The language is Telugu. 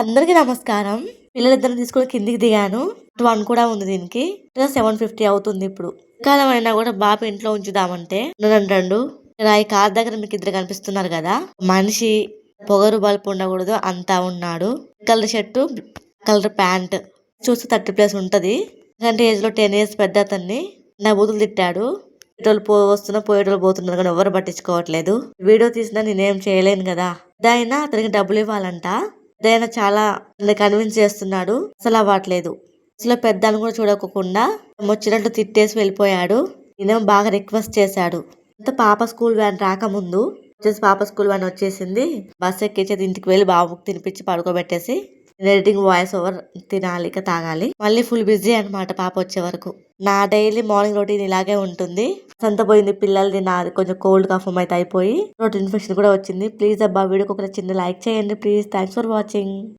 అందరికీ నమస్కారం. పిల్లలిద్దరిని తీసుకుని కిందికి దిగాను. వన్ కూడా ఉంది దీనికి. సెవెన్ ఫిఫ్టీ అవుతుంది ఇప్పుడు. కాలం అయినా కూడా బాబు ఇంట్లో ఉంచుదామంటే. రెండు ఇలా ఈ కార్ దగ్గర మీకు ఇద్దరు కనిపిస్తున్నారు కదా. మనిషి పొగరు బల్పు ఉండకూడదు. అంతా ఉన్నాడు. Colour shirt colour pant. చూస్తే థర్టీ ప్లస్ ఉంటుంది. ఎందుకంటే ఏజ్లో టెన్ ఇయర్స్ పెద్ద అతన్ని. నా బూతులు తిట్టాడు. ఇటోళ్ళు పో వస్తున్నా పోయేటోళ్ళు పోతున్నారు కానీ ఎవరు పట్టించుకోవట్లేదు. వీడియో తీసినా నేనేం చేయలేను కదా. దైనా అతనికి డబ్బులు ఇవ్వాలంట. దైనా చాలా కన్విన్స్ చేస్తున్నాడు. అసలు అవ్వట్లేదు. అసలు పెద్దని కూడా చూడకోకుండా వచ్చినట్టు తిట్టేసి వెళ్ళిపోయాడు. నేనేమో బాగా రిక్వెస్ట్ చేశాడు. అంత పాప స్కూల్ వ్యాన్ రాకముందు వచ్చేసి పాప స్కూల్ వ్యాన్ వచ్చేసింది. బస్ ఎక్కించేది ఇంటికి వెళ్ళి బాబుకి తినిపించి పడుకోబెట్టేసి ఎడిటింగ్ వాయిస్ ఓవర్ తినాలి ఇక తాగాలి. మళ్ళీ ఫుల్ బిజీ అన్నమాట పాప వచ్చే వరకు. నా డైలీ మార్నింగ్ రొటీన్ ఇలాగే ఉంటుంది. సంత పోయింది పిల్లలది నాది కొంచెం కోల్డ్ కఫం అయితే అయిపోయి నోట్ ఇన్ఫెక్షన్ కూడా వచ్చింది. ప్లీజ్ అబ్బా వీడియోకి ఒక చిన్న లైక్ చేయండి ప్లీజ్ థ్యాంక్స్ ఫర్ వాచింగ్